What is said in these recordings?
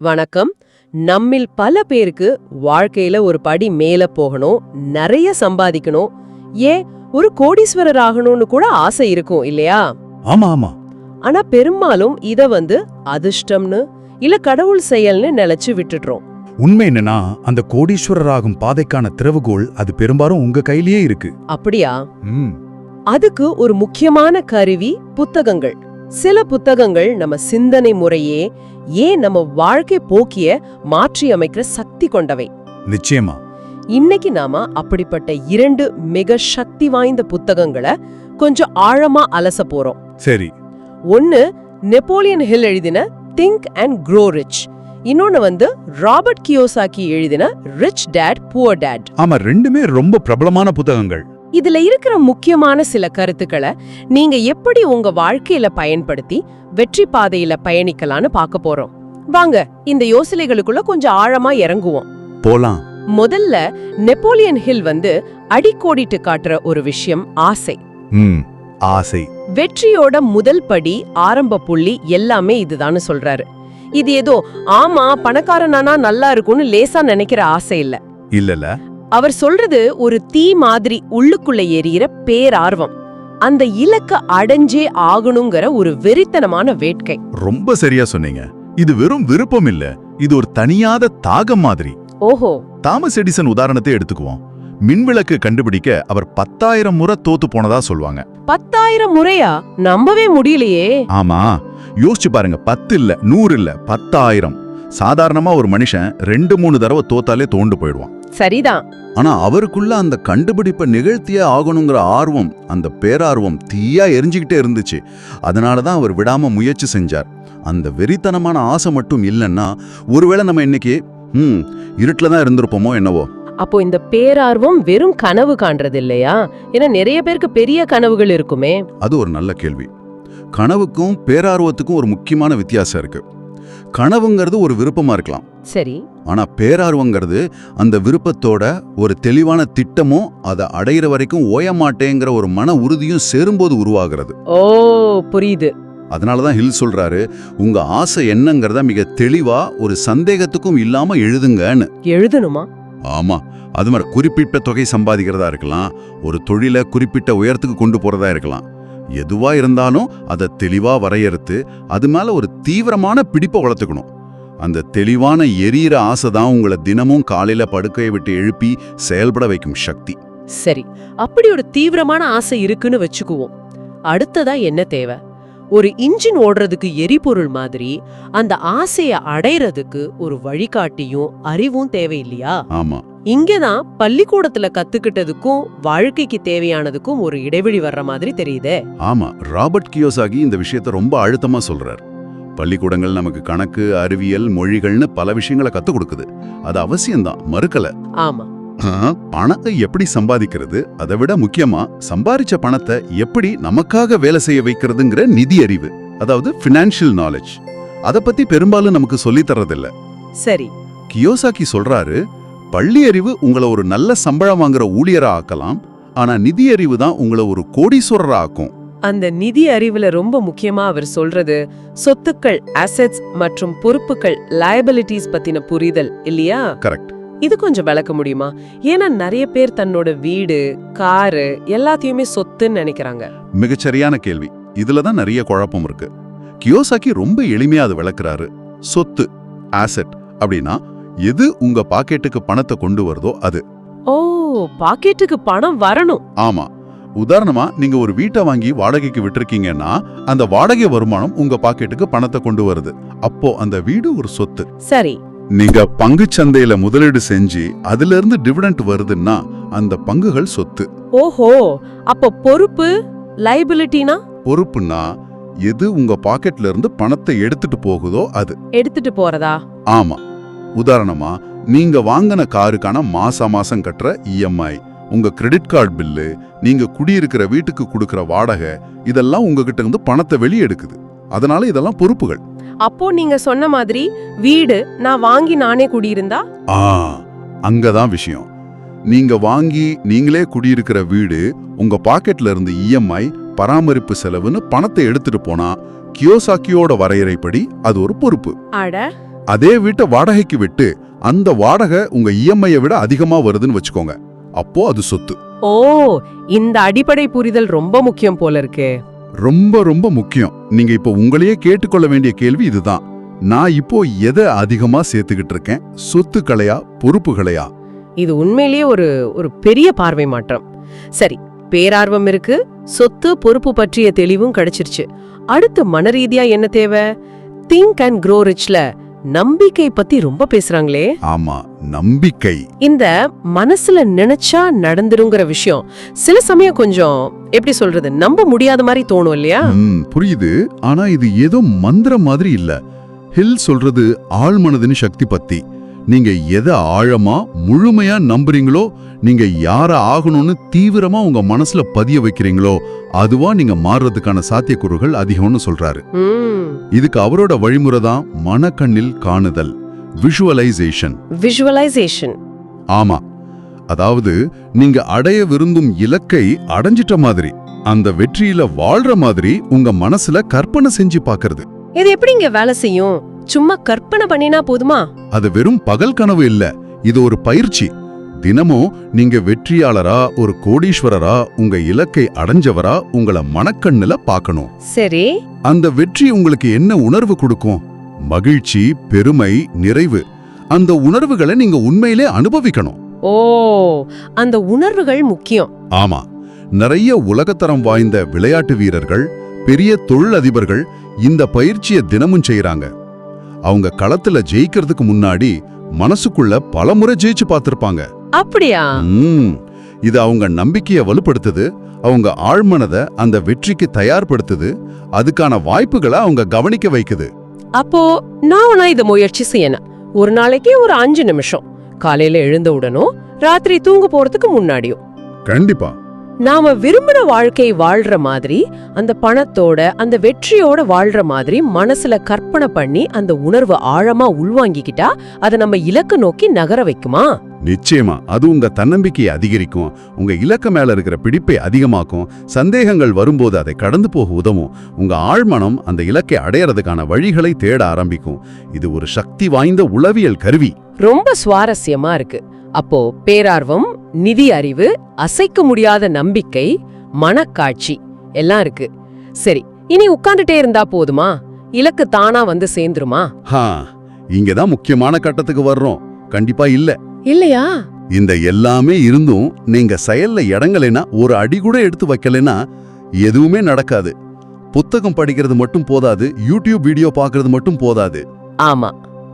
வணக்கம். நம்மில் பல பேருக்கு வாழ்க்கையில ஒரு படி மேல போகணும் நிறைய சம்பாதிக்கணும். ஏன்? ஒரு கோடீஸ்வரர் ஆகணும்னு கூட ஆசை இருக்கும் இல்லையா? ஆமா ஆமா. ஆனா பெரும்பாலும் இத வந்து அதிர்ஷ்டம்னு இல்ல கடவுள் செயல்னு நினைச்சு விட்டுடுறோம். உண்மை என்னன்னா அந்த கோடீஸ்வரர் ஆகும் பாதைக்கான திறவுகோல் அது பெரும்பாலும் உங்க கையிலேயே இருக்கு. அப்படியா? ம். அதுக்கு ஒரு முக்கியமான கருவி புத்தகங்கள். சில புத்தகங்கள் நம்ம சிந்தனை முறையே ஏன் நம்ம வாழ்க்கை போக்கிய மாற்றி அமைக்கிற சக்தி கொண்டவை. நிச்சயமா. இன்னைக்கு நாம அப்படிப்பட்ட இரண்டு மிக சக்தி வாய்ந்த புத்தகங்களை கொஞ்சம் ஆழமா அலச போறோம். சரி. ஒன்னு நெப்போலியன் ஹில் எழுதின திங்க் அண்ட் க்ரோ ரிச் இன்னொன்னு வந்து ராபர்ட் கியோசாக்கி எழுதின ரிச் டேட் புவர் டேட் ஆமா ரெண்டுமே ரொம்ப பிரபலமான புத்தகங்கள். இதுல இருக்கிற முக்கியமான சில கருத்துக்களை நீங்க எப்படி உங்க வாழ்க்கையில பயன்படுத்தி வெற்றி பாதையில பயணிக்கலாம்னு பார்க்க போறோம். வாங்க இந்த யோசனைகளுக்குள்ள கொஞ்சம் ஆழமா இறங்குவோம். போலாம். முதல்ல நெப்போலியன் ஹில் வந்து அடிக்கோடிட்டு காட்டுற ஒரு விஷயம் ஆசை. ஆசை. வெற்றியோட முதல் படி ஆரம்ப புள்ளி எல்லாமே இதுதான்னு சொல்றாரு. இது ஏதோ ஆமா பணக்காரனானா நல்லா இருக்கும்னு லேசா நினைக்கிற ஆசை இல்ல. இல்லல அவர் சொல்றது ஒரு தீ மாதிரி உள்ளுக்குள்ள எரியிற பேரார்வம். அந்த இலக்க அடைஞ்சே ஆகணுங்கிற ஒரு வெறித்தனமான வேட்கை. ரொம்ப சரியா சொன்னீங்க. இது வெறும் விருப்பம் இல்ல. இது ஒரு தனியாத தாகம் மாதிரி. ஓஹோ. தாமஸ் எடிசன் உதாரணத்தை எடுத்துக்குவோம். மின்விளக்கு கண்டுபிடிக்க அவர் பத்தாயிரம் முறை தோத்து போனதா சொல்லுவாங்க பத்தாயிரம் முறையா? நம்பவே முடியலையே. ஆமா. யோசிச்சு பாருங்க பத்து இல்ல நூறு இல்ல பத்தாயிரம். சாதாரணமா ஒரு மனுஷன் ரெண்டு மூணு தடவை தோத்தாலே தோண்டு போயிடுவான். சரிதான். ஆனா அவருக்குள்ள அந்த கண்டுபிடிப்பை நிகழ்த்தியே ஆகணுங்கிற ஆர்வம் அந்த பேரார்வம் தீயா எரிஞ்சுக்கிட்டே இருந்துச்சு. அதனால தான் அவர் விடாம முயற்சி செஞ்சார். அந்த வெறித்தனமான ஆசை மட்டும் இல்லைன்னா ஒருவேளை நம்ம இன்னைக்கு ம் இருட்டில் தான் இருந்திருப்போமோ என்னவோ? அப்போ இந்த பேரார்வம் வெறும் கனவு காண்றது இல்லையா? ஏன்னா நிறைய பேருக்கு பெரிய கனவுகள் இருக்குமே. அது ஒரு நல்ல கேள்வி. கனவுக்கும் பேரார்வத்துக்கும் ஒரு முக்கியமான வித்தியாசம் இருக்கு. கனவுங்கிறது ஒரு விருப்பமா இருக்கலாம். சரி. ஆனா பேரார்வங்கிறது அந்த விருப்பத்தோட ஒரு தெளிவான திட்டமும் அதை அடையிற வரைக்கும் ஓய மாட்டேங்கிற ஒரு மன உறுதியும் சேரும்போது உருவாகிறது. ஓ புரியுது. அதனால தான் ஹில் சொல்றாரு உங்க ஆசை என்னங்கிறத மிக தெளிவா ஒரு சந்தேகத்துக்கும் இல்லாம எழுதுங்கன்னு. எழுதணுமா? ஆமா. அது மாதிரி குறிப்பிட்ட தொகை சம்பாதிக்கிறதா இருக்கலாம் ஒரு தொழிலை குறிப்பிட்ட உயரத்துக்கு கொண்டு போறதா இருக்கலாம். எதுவா இருந்தாலும் அதை தெளிவா வரையறுத்து அது மேல ஒரு தீவிரமான பிடிப்பை வளர்த்துக்கணும். அந்த தெளிவான எரியிற ஆசை தான் உங்களை தினமும் காலையில படுக்கையை விட்டு எழுப்பி செயல்பட வைக்கும் சக்தி. சரி அப்படி ஒரு தீவிரமான ஆசை இருக்குன்னு வச்சுக்குவோம். அடுத்ததா என்ன தேவை? ஒரு இன்ஜின் ஓடுறதுக்கு எரிபொருள் மாதிரி அந்த ஆசைய அடையறதுக்கு ஒரு வழிகாட்டியும் அறிவும் தேவையில்லையா? ஆமா. இங்கதான் பள்ளிக்கூடத்துல கத்துக்கிட்டதுக்கும் வாழ்க்கைக்கு தேவையானதுக்கும் ஒரு இடைவெளி வர்ற மாதிரி தெரியுதே. ஆமா ராபர்ட் கியோசாகி இந்த விஷயத்தை ரொம்ப அழுத்தமா சொல்றார். பள்ளிக்கூடங்கள் நமக்கு கணக்கு அறிவியல் மொழிகள்னு பல விஷயங்களை கத்துக் கொடுக்குது. அது அவசியம்தான் மறுக்கல. ஆமா. பணத்தை எப்படி சம்பாதிக்கிறது? அதை விட முக்கியமா சம்பாரிச்ச பணத்தை எப்படி நமக்காக வேலை செய்ய வைக்கிறதுங்கிற நிதி அறிவு அதாவது ஃபினான்ஷியல் நாலேஜ் அதை பத்தி பெரும்பாலும் நமக்கு சொல்லித் தர்றதில்ல. சரி. கியோசாக்கி சொல்றாரு பள்ளி அறிவு உங்களை ஒரு நல்ல சம்பளம் வாங்குற ஊழியரா ஆக்கலாம் ஆனா நிதி அறிவு தான் உங்களை ஒரு கோடீஸ்வரரா ஆக்கும் அந்த நிதி அறிவுல ரொம்ப முக்கியமா அவர் சொல்றது சொத்துக்கள் அசெட்ஸ் மற்றும் பொறுப்புகள் லயபிலிட்டிஸ் பத்தின புரிதல் இல்லையா? கரெக்ட் இது கொஞ்சம் விளக்க முடியுமா? ஏன்னா நிறைய பேர் தன்னோட வீடு காரு எல்லாத்தையுமே சொத்துன்னு நினைக்கிறாங்க. மிகச்சரியான கேள்வி. இதுல தான் நிறைய குழப்பம் இருக்கு. கியோசாக்கி ரொம்ப எளிமையா அது விளக்குறாரு. சொத்து ஆசெட் அப்படின்னா எது உங்க பாக்கெட்டுக்கு பணத்தை கொண்டு வருதோ அது. ஓ பாக்கெட்டுக்கு பணம் வரணும். ஆமா. உதாரணமா நீங்க ஒரு வீட்டை வாங்கி வாடகைக்கு விட்டிருக்கீங்கன்னா அந்த வாடகை வருமானம் உங்க பாக்கெட்டுக்கு பணத்தை கொண்டு வருது. அப்போ அந்த வீடு ஒரு சொத்து. சரி. நீங்க பங்குச் சந்தையில முதலீடு செஞ்சு அதுல இருந்து டிவிடெண்ட் வருதுன்னா அந்த பங்குகள் சொத்து. ஓஹோ அப்போ பொறுப்பு லைபிலிட்டினா பொறுப்புன்னா எது உங்க பாக்கெட்ல இருந்து பணத்தை எடுத்துட்டு போகுதோ அது. எடுத்துட்டு போறதா? ஆமா. உதாரணமா நீங்க வாங்கின காருக்கான மாசா மாசம் கட்டுற இஎம்ஐ உங்க கிரெடிட் கார்டு பில்லு நீங்க குடியிருக்கிற வீட்டுக்கு கொடுக்கிற வாடகை இதெல்லாம் உங்ககிட்ட இருந்து பணத்தை வெளியே எடுக்குது. அதனால இதெல்லாம் பொறுப்புகள். அப்போ நீங்க சொன்ன மாதிரி வீடு நான் வாங்கி நானே குடியிருந்தா? ஆ அங்கதான் விஷயம். நீங்க வாங்கி நீங்களே குடியிருக்கிற வீடு உங்க பாக்கெட்ல இருந்து இஎம்ஐ பராமரிப்பு செலவுன்னு பணத்தை எடுத்துட்டு போனா கியோசாக்கியோட வரையறைப்படி அது ஒரு பொறுப்பு. அட அதே வீட்டை வாடகைக்கு விட்டு அந்த வாடகை உங்க இஎம்ஐயை விட அதிகமா வருதுன்னு வச்சுக்கோங்க. அப்போ அது சொத்து. ஓ இந்த அடிப்படை புரிதல் ரொம்ப முக்கியம் போல இருக்கே. ரொம்ப ரொம்ப முக்கியம். நீங்க இப்போ உங்களையே கேட்டுக்கொள்ள வேண்டிய கேள்வி இதுதான். நான் இப்போ எதை அதிகமா சேர்த்துக்கிட்டு இருக்கேன்? சொத்துக்களையா பொறுப்புகளையா இது உண்மையிலேயே ஒரு ஒரு பெரிய பார்வை மாற்றம். சரி பேரார்வம் இருக்கு சொத்து பொறுப்பு பற்றிய தெளிவும் கிடைச்சிருச்சு. அடுத்து மனரீதியா என்ன தேவை? திங்க் அண்ட் grow ரிச்ல நம்பிக்கை பத்தி ரொம்ப பேசுறாங்களே. ஆமா நம்பிக்கை. இந்த மனசுல நினைச்சா நடந்துருங்கிற விஷயம் சில சமயம் கொஞ்சம் எப்படி சொல்றது நம்ப முடியாத மாதிரி தோணும் இல்லையா? புரியுது. ஆனா இது ஏதோ மந்திரம் மாதிரி இல்ல. ஹில் சொல்றது ஆழ்மனதின் சக்தி பத்தி. நீங்க எதை ஆழமா முழுமையா நம்புறீங்களோ நீங்க யார ஆகணும்னு தீவிரமா உங்க மனசுல பதிய வைக்கிறீங்களோ அதுவா நீங்க மாறுறதுக்கான சாத்தியக்கூறுகள் அதிகம்னு சொல்றாரு. இதுக்கு அவரோட வழிமுறை தான் மனக்கண்ணில் காணுதல் விஷுவலைசேஷன் விஷுவலைசேஷன் ஆமா. அதாவது நீங்க அடைய விரும்பும் இலக்கை அடைஞ்சிட்ட மாதிரி அந்த வெற்றியில வாழ்ற மாதிரி உங்க மனசுல கற்பனை செஞ்சு பார்க்கிறது இது எப்படிங்க வேலை செய்யும்? சும்மா கற்பனை பண்ணினா போதுமா? அது வெறும் பகல் கனவு இல்ல. இது ஒரு பயிற்சி. தினமும் நீங்க வெற்றியாளரா ஒரு கோடீஸ்வரரா உங்க இலக்கை அடைஞ்சவரா உங்கள மனக்கண்ணுல பார்க்கணும் சரி. அந்த வெற்றி உங்களுக்கு என்ன உணர்வு கொடுக்கும்? மகிழ்ச்சி பெருமை நிறைவு. அந்த உணர்வுகளை நீங்க உண்மையிலே அனுபவிக்கணும். ஓ அந்த உணர்வுகள் முக்கியம். ஆமா. நிறைய உலகத்தரம் வாய்ந்த விளையாட்டு வீரர்கள் பெரிய தொழிலதிபர்கள் இந்த பயிற்சியை தினமும் செய்யறாங்க அவங்க களத்துல ஜெயிக்கிறதுக்கு முன்னாடி மனசுக்குள்ள பலமுறை ஜெயிச்சு பார்த்திருப்பாங்க. அப்படியா? இது அவங்க நம்பிக்கைய வலுப்படுத்துது அவங்க ஆழ்மனத அந்த வெற்றிக்கு தயார்படுத்துது அதுக்கான வாய்ப்புகளை அவங்க கவனிக்க வைக்குது. அப்போ நான் இத முயற்சி செய்யணும். ஒரு நாளைக்கு ஒரு அஞ்சு நிமிஷம். காலையில எழுந்த உடனும் ராத்திரி தூங்க போறதுக்கு முன்னாடியும். கண்டிப்பா. நாம விரும்பின வாழ்க்கை வாழ்ற மாதிரி அந்த பணத்தோட அந்த வெற்றியோட வாழ்ற மாதிரி மனசுல கற்பனை பண்ணி அந்த உணர்வு ஆழமா உள்வாங்கிக்கிட்டா அதை நம்ம இலக்கு நோக்கி நகர வைக்குமா? நிச்சயமா. அது உங்க தன்னம்பிக்கையை அதிகரிக்கும். உங்க இலக்க மேல இருக்கிற பிடிப்பை அதிகமாக்கும். சந்தேகங்கள் வரும்போது அதை கடந்து போக உதவும். உங்க ஆழ்மனம் அந்த இலக்கை அடையறதுக்கான வழிகளை தேட ஆரம்பிக்கும். இது ஒரு சக்தி வாய்ந்த உளவியல் கருவி. ரொம்ப சுவாரஸ்யமா இருக்கு. அப்போ பேரார்வம் நிதி அறிவு அசைக்க முடியாத நம்பிக்கை மனக்காட்சி எல்லாம் இருக்கு. சரி இனி உட்கார்ந்துட்டே இருந்தா போதுமா? இலக்கு தானா வந்து சேர்ந்துருமா? இங்கதான் முக்கியமான கட்டத்துக்கு வர்றோம். கண்டிப்பா இல்ல. இல்லையா? இந்த எல்லாமே இருந்தும் நீங்க செயல்ல இடங்கலைனா ஒரு அடி கூட எடுத்து வைக்கலைன்னா எதுவுமே நடக்காது. புத்தகம் படிக்கிறது மட்டும் போதாது யூடியூப் வீடியோ பார்க்கிறது மட்டும் போதாது. ஆமா.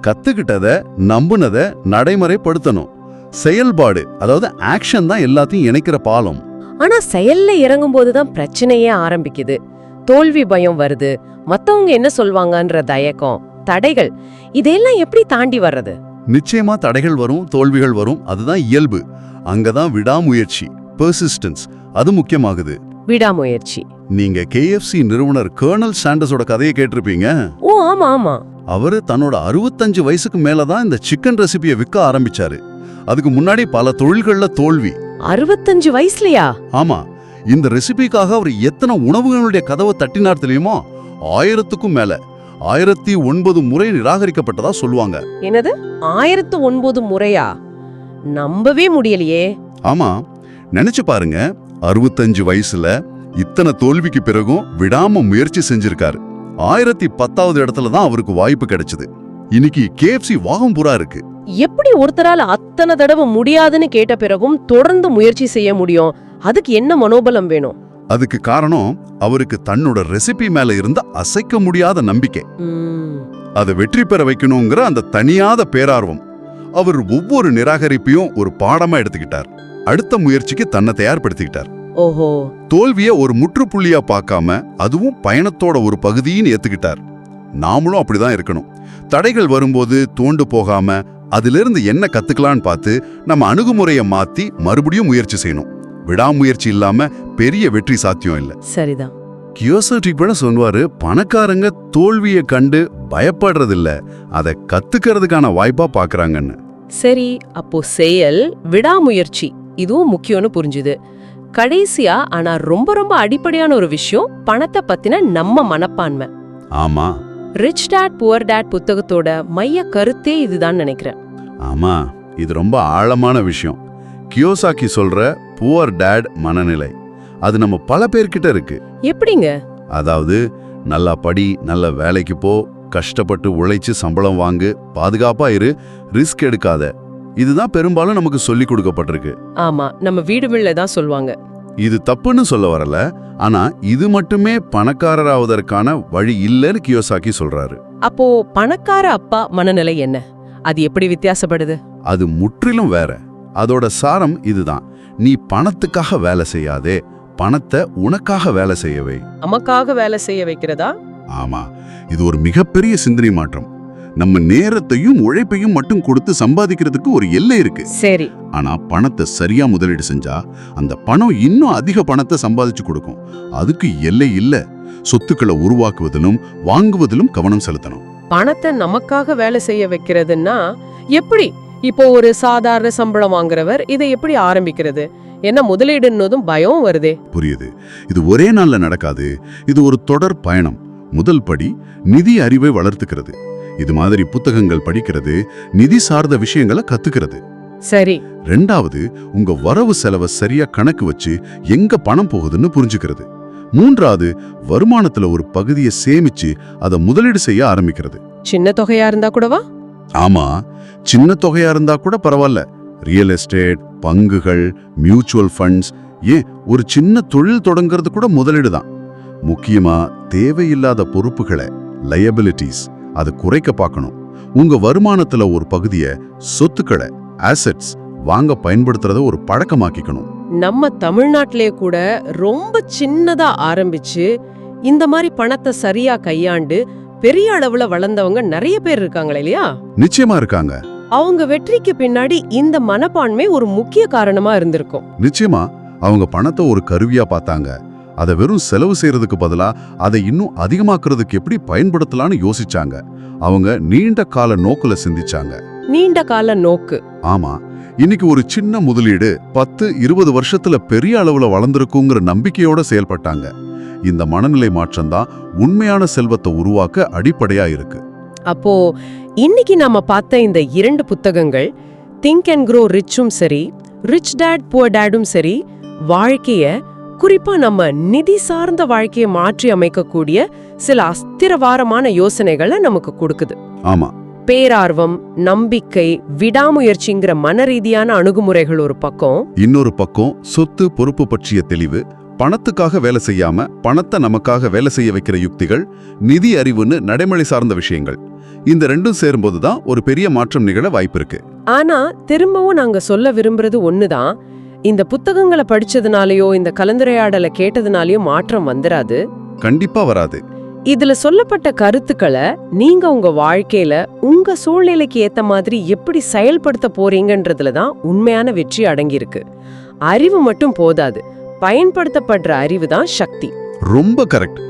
கத்துக்கிட்டத நம்புனத நடைமுறைப்படுத்தணும். செயல்பாடு அதாவது ஆக்ஷன் தான் எல்லாத்தையும் இணைக்கிற பாலம். ஆனா செயல்ல இறங்கும் போதுதான் பிரச்சனையே ஆரம்பிக்குது. தோல்வி பயம் வருது. மத்தவங்க என்ன சொல்வாங்கன்ற தயக்கம் தடைகள் இதெல்லாம் எப்படி தாண்டி வர்றது? நிச்சயமா தடைகள் வரும் தோல்விகள் வரும். அதுதான் இயல்பு. அங்கதான் விடாமுயற்சி பெர்சிஸ்டன்ஸ் அது முக்கியமாகுது. விடாமுயற்சி. நீங்க கேஎஃப்சி நிறுவனர் கர்னல் சாண்டர்ஸோட கதையை கேட்டிருப்பீங்க? ஓ ஆமா ஆமா. அவரு தன்னோட அறுபத்தஞ்சு வயசுக்கு மேல தான் இந்த சிக்கன் ரெசிபியை விற்க ஆரம்பிச்சாரு. அதுக்கு முன்னாடி பல தொழில்கள்ல தோல்வி. அறுபத்தஞ்சு வயசுலயா? ஆமா. இந்த ரெசிபிக்காக அவர் எத்தனை உணவுகளுடைய கதவை தட்டினார் தெரியுமா? ஆயிரத்துக்கும் மேல. ஆயிரத்தி ஒன்பது முறை நிராகரிக்கப்பட்டதா சொல்லுவாங்க. என்னது? ஆயிரத்து ஒன்பது முறையா? நம்பவே முடியலையே. ஆமா. நினைச்சு பாருங்க. அறுபத்தஞ்சு வயசுல இத்தனை தோல்விக்கு பிறகும் விடாம முயற்சி செஞ்சிருக்காரு. ஆயிரத்தி பத்தாவது இடத்துல தான் அவருக்கு வாய்ப்பு கிடைச்சது. இன்னைக்கு கேஎஃப்சி வாகம்புரா இருக்கு. எப்படி ஒருத்தரால அத்தனை தடவை முடியாதுன்னு கேட்ட பிறகும் தொடர்ந்து முயற்சி செய்ய முடியும்? அதுக்கு என்ன மனோபலம் வேணும்? அதுக்கு காரணம் அவருக்கு தன்னோட ரெசிபி மேல இருந்த அசைக்க முடியாத நம்பிக்கை. அதை வெற்றி பெற வைக்கணுங்கிற அந்த தனியாத பேரார்வம். அவர் ஒவ்வொரு நிராகரிப்பையும் ஒரு பாடமா எடுத்துக்கிட்டார். அடுத்த முயற்சிக்கு தன்னை தயார்படுத்திக்கிட்டார். ஓஹோ. தோல்விய ஒரு முற்றுப்புள்ளியா பார்க்காம அதுவும் பயணத்தோட ஒரு பகுதின்னு ஏத்துக்கிட்டார். நாமளும் அப்படிதான் இருக்கணும். தடைகள் வரும்போது தோண்டு போகாம அதிலிருந்து என்ன கத்துக்கலான்னு பார்த்து நம்ம அணுகுமுறையை மாத்தி மறுபடியும் முயற்சி செய்யணும். விடாமுயற்சி இல்லாம பெரிய வெற்றி சாத்தியம் இல்ல. சரிதான். கியோசோட்டி கூட சொல்வாரு பணக்காரங்க தோல்வியை கண்டு பயப்படுறதில்ல. அதை கத்துக்கிறதுக்கான வாய்ப்பா பாக்குறாங்கன்னு. சரி அப்போ செயல் விடாமுயற்சி இதுவும் முக்கியம்னு புரிஞ்சுது. கடைசியா ஆனா ரொம்ப ரொம்ப அடிப்படையான ஒரு விஷயம் பணத்தை பத்தின நம்ம மனப்பான்மை. ஆமா. ரிச் டேட் புவர் டேட் புத்தகத்தோட மைய கருத்தே இதுதான் நினைக்கிறேன். ஆமா இது ரொம்ப ஆழமான விஷயம். கியோசாக்கி சொல்ற புவர் டேட் மனநிலை. அது நம்ம பல பேர்கிட்ட இருக்கு. எப்படிங்க? அதாவது நல்லா படி நல்ல வேலைக்கு போ கஷ்டப்பட்டு உழைச்சு சம்பளம் வாங்கு பாதுகாப்பா இரு ரிஸ்க் எடுக்காத. இதுதான் பெரும்பாலும் நமக்கு சொல்லி கொடுக்கப்பட்டிருக்கு. ஆமா நம்ம வீடுமில்ல தான் சொல்லுவாங்க இது தப்புன்னு சொல்ல வரல ஆனா இது மட்டுமே பணக்காரராவதற்கான வழி இல்லைன்னு கியோசாக்கி சொல்றாரு. அப்போ பணக்கார அப்பா மனநிலை என்ன? அது எப்படி வித்தியாசப்படுது? அது முற்றிலும் வேற. அதோட சாரம் இதுதான். நீ பணத்துக்காக வேலை செய்யாதே பணத்தை உனக்காக வேலை செய்யவே. நமக்காக வேலை செய்ய வைக்கிறதா? ஆமா. இது ஒரு மிகப்பெரிய சிந்தனை மாற்றம். நம்ம நேரத்தையும் உழைப்பையும் மட்டும் கொடுத்து சம்பாதிக்கிறதுக்கு ஒரு எல்லை இருக்கு. சரி. ஆனா பணத்தை சரியா முதலீடு செஞ்சா அந்த பணம் இன்னும் அதிக பணத்தை சம்பாதிச்சு கொடுக்கும். அதுக்கு எல்லை இல்ல. சொத்துக்களை உருவாக்குவதிலும் வாங்குவதிலும் கவனம் செலுத்தணும். பணத்தை நமக்காக வேலை செய்ய வைக்கிறதுன்னா எப்படி? இப்போ ஒரு சாதாரண சம்பளம் வாங்குறவர் இதை எப்படி ஆரம்பிக்கிறது? என்ன முதலீடுன்னதும் பயம் வருதே. புரியுது. இது ஒரே நாள்ல நடக்காது. இது ஒரு தொடர் பயணம். முதல் படி நிதி அறிவை வளர்த்துக்கிறது. இது மாதிரி புத்தகங்கள் படிக்கிறது நிதி சார்ந்த விஷயங்களை கத்துக்கிறது. சரி. ரெண்டாவது உங்க வரவு செலவை சரியா கணக்கு வச்சு எங்க பணம் போகுதுன்னு புரிஞ்சுக்கிறது. மூன்றாவது வருமானத்துல ஒரு பகுதியை சேமிச்சு அதை முதலீடு செய்ய ஆரம்பிக்கிறது. சின்ன தொகையா இருந்தா கூடவா? ஆமா சின்ன தொகையா இருந்தா கூட பரவாயில்ல. ரியல் எஸ்டேட் பங்குகள் மியூச்சுவல் ஃபண்ட்ஸ் ஏன் ஒரு சின்ன தொழில் தொடங்குறது கூட முதலீடு தான் முக்கியமா தேவையில்லாத பொறுப்புகளை லயபிலிட்டிஸ் அதை குறைக்க பார்க்கணும். உங்க வருமானத்துல ஒரு பகுதியை சொத்துக்களை ஆசெட்ஸ் வாங்க பயன்படுத்துறத ஒரு பழக்கமாக்கிக்கணும். நம்ம தமிழ்நாட்டிலே கூட ரொம்ப சின்னதா ஆரம்பிச்சு இந்த மாதிரி பணத்தை சரியா கையாண்டு பெரிய அளவுல வளர்ந்தவங்க நிறைய பேர் இருக்காங்களே இல்லையா? நிச்சயமா இருக்காங்க. அவங்க வெற்றிக்கு பின்னாடி இந்த மனப்பான்மை ஒரு முக்கிய காரணமா இருந்திருக்கும். நிச்சயமா அவங்க பணத்தை ஒரு கருவியா பார்த்தாங்க. அதை வெறும் செலவு செய்யறதுக்கு பதிலா அதை இன்னும் அதிகமாக்குறதுக்கு எப்படி பயன்படுத்தலாம்னு யோசிச்சாங்க. அவங்க நீண்ட கால நோக்குல சிந்திச்சாங்க. நீண்ட கால நோக்கு. ஆமா இன்னைக்கு ஒரு சின்ன முதலீடு பத்து இருபது வருஷத்துல பெரிய அளவுல வளர்ந்துருக்குங்கிற நம்பிக்கையோட செயல்பட்டாங்க. இந்த மனநிலை மாற்றம்தான் உண்மையான செல்வத்தை உருவாக்க அடிப்படையா இருக்கு. அப்போ இன்னைக்கு நாம பார்த்த இந்த இரண்டு புத்தகங்கள் திங்க் அண்ட் க்ரோ ரிச்சும் சரி ரிச் டேட் புவர் டேடும் சரி வாழ்க்கைய குறிப்பா நம்ம நிதி சார்ந்த வாழ்க்கையை மாற்றி அமைக்கக்கூடிய சில அஸ்திரவாரமான யோசனைகளை நமக்கு கொடுக்குது. ஆமா. பேரார்வம் நம்பிக்கை விடாமுயற்சிங்கிற மனரீதியான அணுகுமுறைகள் ஒரு பக்கம். இன்னொரு பக்கம் சொத்து பொறுப்பு பற்றிய தெளிவு பணத்துக்காக வேலை செய்யாம பணத்தை நமக்காக வேலை செய்ய வைக்கிற யுக்திகள் நிதி அறிவுன்னு நடைமுறை சார்ந்த விஷயங்கள். இந்த ரெண்டும் சேரும்போது தான் ஒரு பெரிய மாற்றம் நிகழ வாய்ப்பிருக்கு ஆனா திரும்பவும் நாங்க சொல்ல விரும்புறது ஒண்ணுதான். இந்த புத்தகங்களை படிச்சதுனாலயோ இந்த கலந்துரையாடலை கேட்டதுனாலயோ மாற்றம் வந்துராது. கண்டிப்பா வராது. இதுல சொல்லப்பட்ட கருத்துக்களை நீங்க உங்க வாழ்க்கையில உங்க சூழ்நிலைக்கு ஏத்த மாதிரி எப்படி செயல்படுத்த போறீங்கன்றதுல தான் உண்மையான வெற்றி அடங்கியிருக்கு. அறிவு மட்டும் போதாது. பயன்படுத்தப்படுற அறிவு தான் சக்தி. ரொம்ப கரெக்ட்.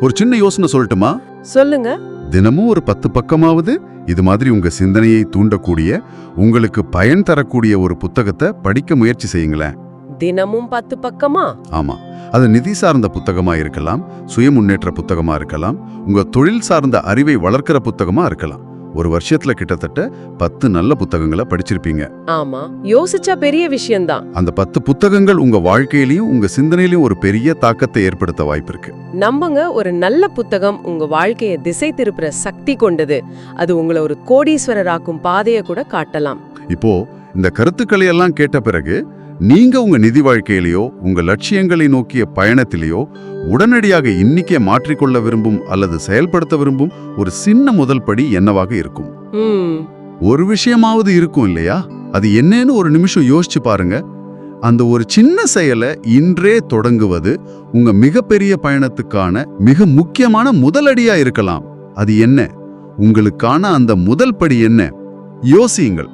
ஒரு சின்ன யோசனை சொல்லட்டுமா? சொல்லுங்க. தினமும் ஒரு பத்து பக்கமாவது இது மாதிரி உங்க சிந்தனையை தூண்டக்கூடிய உங்களுக்கு பயன் தரக்கூடிய ஒரு புத்தகத்தை படிக்க முயற்சி செய்யுங்களேன். தினமும் பத்து பக்கமா? ஆமா. அது நிதி சார்ந்த புத்தகமா இருக்கலாம் சுய முன்னேற்ற புத்தகமா இருக்கலாம் உங்க தொழில் சார்ந்த அறிவை வளர்க்கிற புத்தகமா இருக்கலாம். ஒரு வருஷத்துல கிட்டத்தட்ட பத்து நல்ல புத்தகங்களை படிச்சிருப்பீங்க. ஆமா யோசிச்சா பெரிய விஷயம்தான். அந்த பத்து புத்தகங்கள் உங்க வாழ்க்கையிலயும் உங்க சிந்தனையிலயும் ஒரு பெரிய தாக்கத்தை ஏற்படுத்த வாய்ப்பிருக்கு. நம்புங்க ஒரு நல்ல புத்தகம் உங்க வாழ்க்கைய திசை திருப்புற சக்தி கொண்டது. அது உங்களை ஒரு கோடீஸ்வரராக்கும் பாதைய கூட காட்டலாம். இப்போ இந்த கருத்துக்களை எல்லாம் கேட்ட பிறகு நீங்க உங்க நிதி வாழ்க்கையிலேயோ உங்க லட்சியங்களை நோக்கிய பயணத்திலேயோ உடனடியாக இன்னிக்கே மாற்றிக்கொள்ள விரும்பும் அல்லது செயல்படுத்த விரும்பும் ஒரு சின்ன முதல் படி என்னவாக இருக்கும்? ஒரு விஷயமாவது இருக்கும் இல்லையா? அது என்னன்னு ஒரு நிமிஷம் யோசிச்சு பாருங்க. அந்த ஒரு சின்ன செயலை இன்றே தொடங்குவது உங்க மிகப்பெரிய பயணத்துக்கான மிக முக்கியமான முதலடியா இருக்கலாம். அது என்ன? உங்களுக்கான அந்த முதல் படி என்ன? யோசியுங்கள்.